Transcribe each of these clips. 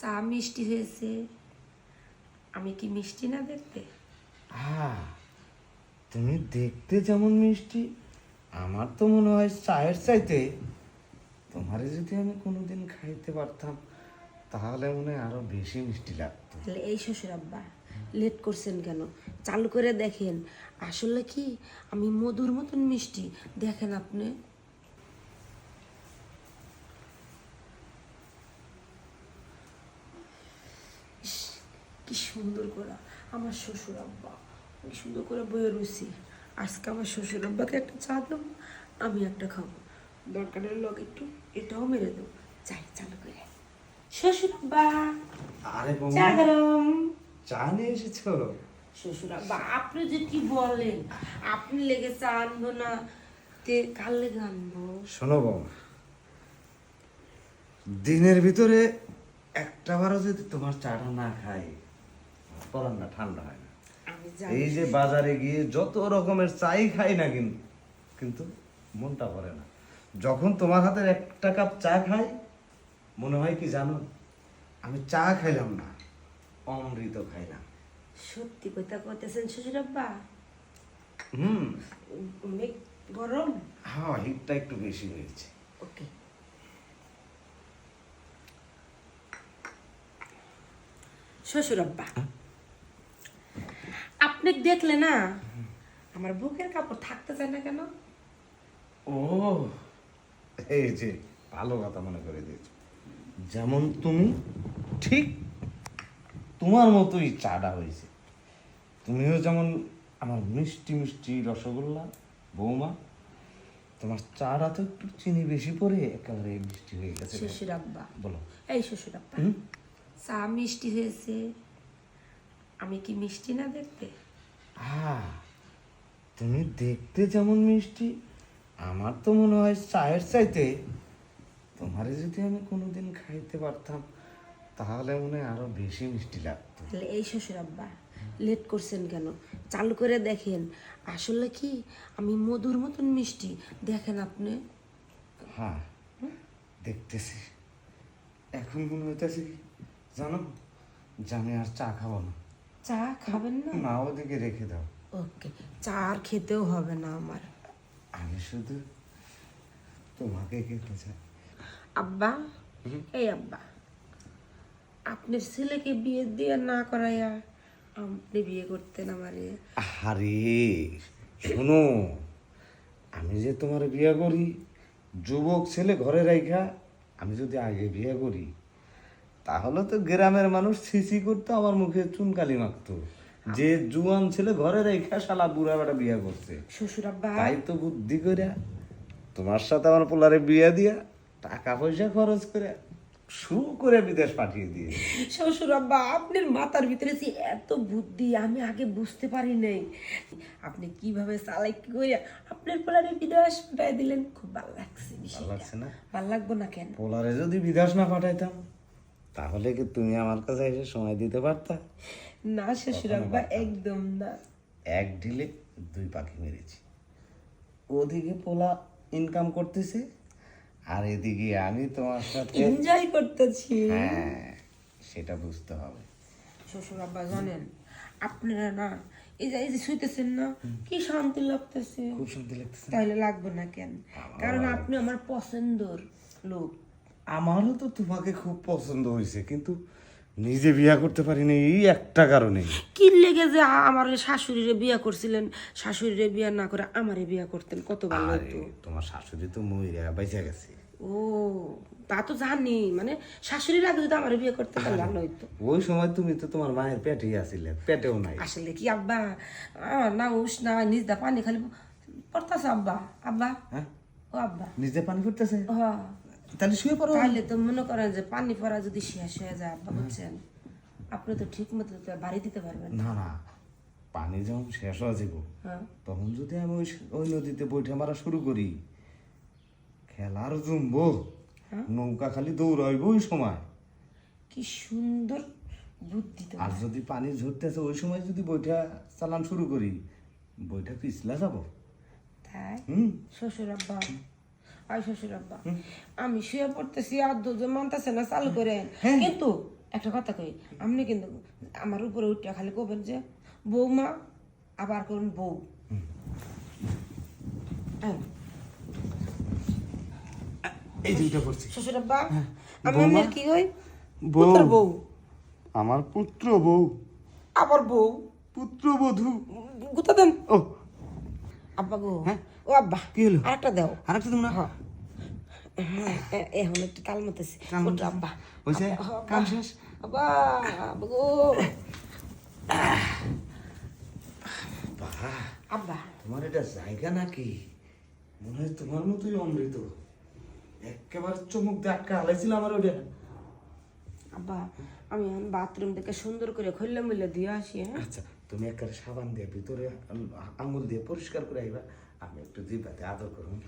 চা মিষ্টি হয়েছে। আমি কি মিষ্টি না দেখতে? হ্যাঁ তুমি দেখতে যেমন মিষ্টি আমার তো মনে হয় চায়ের চাইতে। তোমারে যদি আমি কোনোদিন খাইতে পারতাম তাহলে মনে হয় আরও বেশি মিষ্টি লাগতো। তাহলে এই শ্বশুর আব্বা লেট করছেন কেন? চালু করে দেখেন। আসলে কি আমি মধুর মতন মিষ্টি। দেখেন আপনি। কি সুন্দর করে আমার শ্বশুর আব্বা কি সুন্দর করে বয়ে রুচি আজকে আমার শ্বশুর আব্বাকে একটা চা দেবো আমি একটা খাব। দরকারের লগ একটু এটাও মেরে দেবো। চাই চালু করে। শ্বশুর আব্বা আরে চা গরম। চা নিয়ে এসেছ? শ্বশুর আব্বা আপনি যে কি বলেন? আপনি লেগে চা আনব না তে কার লেগে আনব? শোনো বৌমা দিনের ভিতরে একটা বারও যদি তোমার চাটা না খাই পরান না ঠান্ডা হয় না। এই যে বাজারে গিয়ে যত রকমের চাই খাই না কিন্তু কিন্তু মনটা ভরে না। যখন তোমার হাতের একটা কাপ চা খাই মনে হয় কি জানো? আমি চা খাইলাম না অমৃত খাইলাম। সত্যি কথা কইতেছেন শ্বশুর আব্বা? হুম। মেঘ গরম? হ্যাঁ হিটটা একটু বেশি হয়েছে। ওকে। শ্বশুর আব্বা। আপনি দেখলে না আমার বুকের কাপড় থাকতে চায় না কেন? ও এই যে ভালো কথা মনে করে দিয়েছ। যেমন তুমি ঠিক তোমার মতোই চাটা হয়েছে। তুমিও যেমন আমার মিষ্টি মিষ্টি রসগোল্লা বৌমা তোমার চাটা তো একটু চিনি বেশি পরে একেবারে মিষ্টি হয়ে গেছে। শ্বশুর আব্বা বলো। এই শ্বশুর আব্বা? চা মিষ্টি হয়েছে। আমি কি মিষ্টি না দেখতে? হ্যাঁ তুমি দেখতে যেমন মিষ্টি আমার তো মনে হয় চায়ের চাইতে তোমারে যদি আমি কোনোদিন খাইতে পারতাম তাহলে মনে হয় আরও বেশি মিষ্টি লাগতো। তাহলে এই শ্বশুর আব্বা লেট করছেন কেন? চালু করে দেখেন। আসলে কি আমি মধুর মতন মিষ্টি দেখেন আপনি। হ্যাঁ দেখতেছি। এখন মনে হইতেছে জানো যে আমি আর চা খাব না। চা খাবেন না? না ওদিকে রেখে দাও। ওকে চা আর খেতেও হবে না আমার। আমি শুধু তোমাকে খেতে চাই। আব্বা এই আব্বা আপনার ছেলেকে বিয়ে দিয়ে না করাইয়া আপনি বিয়ে করতেন আমারে। আরে শোনো আমি যে তোমার বিয়ে করি যুবক ছেলে ঘরে রাইখা আমি যদি আগে বিয়ে করি তাহলে তো গ্রামের মানুষ সিসি করতো আমার মুখে চুনকালি মাখতো। যে জুয়ান ছেলে ঘরে রেখা শালা বুড়া বেটা বিয়ে করছে। শ্বশুর আব্বা তাই তো বুদ্ধি করে তোমার সাথে আমার পোলারে বিয়ে দিয়া টাকা পয়সা খরচ করে শু করে বিদেশ পাঠিয়ে দিয়ে শ্বশুর আব্বা আপনার মাথার ভিতরে যে এত বুদ্ধি আমি আগে বুঝতে পারি নাই। আপনি কীভাবে চালাই কি করে আপনার পোলারে বিদেশ পাঠিয়ে দিলেন? খুব ভালো লাগছে ভালো লাগছে না? ভালো লাগবো না কেন? পোলারে যদি বিদেশ না পাঠাইতাম তাহলে কি তুমি আমার কাছে এসে সময় দিতে পারতা? না শ্বশুর আব্বা একদম না। এক ঢিলে দুই পাখি মেরেছি। ওদিকে পোলা ইনকাম করতেছে আর এদিকে আমি তোমার সাথে এনজয় করতেছি। হ্যাঁ সেটা বুঝতে হবে। শ্বশুর আব্বা জানেন আপনারা না এই যে এই যে শুইতেছেন না কি শান্তি লাগতেছে? খুব শান্তি লাগতেছে তাহলে লাগবে না কেন? কারণ আপনি আমার পছন্দর লোক। আমারও তো তোমাকে খুব পছন্দ হয়েছে কিন্তু নিজে বিয়ে করতে পারিনি এই একটা কারণে কি লেগে যে আমার শাশুড়িরে বিয়ে করছিলেন শাশুড়িরে বিয়ে না করে আমারে বিয়ে করতেন কত ভালো হতো তোমার শাশুড়ি তো মহিলা বেঁচে গেছে। ও তা তো জানি মানে শাশুড়ির আগে যদি আমার বিয়ে করতে তাহলে ভালো হইতো। ওই সময় তুমি তো তোমার মায়ের পেটেই আছিলে পেটেও নাই। আসলে কি আব্বা? আমার না উস না নিজ দা পানি খালি পড়তাছে আব্বা। আব্বা? হ্যাঁ? ও আব্বা। নিজে পানি ফুটতেছে হ্যাঁ। তাহলে শুয়ে পড়ো। তাহলে তো মনে করেন যে পানি পড়া যদি শেষ হয়ে যায় আব্বা বুঝছেন আপনি তো ঠিক মতো তো বাড়ি দিতে পারবেন না। না পানি যখন শেষ হয়ে যাব হ্যাঁ। তখন যদি আমি ওই ওই নদীতে বৈঠা মারা শুরু করি খেলার জমবো হ্যাঁ? নৌকা খালি দৌড়াইব ওই সময়। কি সুন্দর বুদ্ধি তো আর যদি পানি ঝরতেছে ওই সময় যদি বৈঠা চালান শুরু করি বইটা পিছলা যাব। তাই? হুম? শ্বশুর আব্বা আই শ্বশুর আব্বা। আমি শুয়ে পড়তেছি আর দুজন মানতেছে না চালু করে। কিন্তু একটা কথা কই আপনি কিন্তু আমার উপরে উঠে খালি কবেন যে বৌমা আবার করুন বউ। হ্যাঁ। এই শ্বশুর আব্বা আমি? কি। পুত্র বউ। আমার পুত্র বউ। আবার বউ। পুত্র বধূ। গুতা দেন। ও। আব্বা গো। হ্যাঁ? ও আব্বা কি হলো? আরেকটা দাও। আরেকটা তোমরা এখন একটু তাল মতেছি ওটা আব্বা। হয়েছে? আব্বা, আব্বা। কাম শেষ? আব্বা আব্বা গো আব্বা। তোমার এটা জায়গা নাকি? মনে হয় তোমার মতোই অমৃত। একেবারে চমক দিয়ে আটকা হালাইছিল আমার ওটা। আব্বা আমি এখন বাথরুম থেকে সুন্দর করে খুললে মিলে দিয়ে আসি হ্যাঁ? আচ্ছা তুমি একবারে সাবান দিয়ে ভিতরে আঙুল দিয়ে পরিষ্কার করে আইবা। আমি একটু জিবাতে আদর করুন।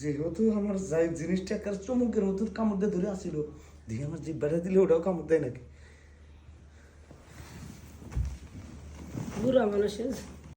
যেহেতু আমার যাই জিনিসটা একবার চমকের মতো কামড় দিয়ে ধরে আসিল, দিয়ে আমার জিব্বাটা দিলে ওটাও কামড় দেয় নাকি? বুড়া মানুষের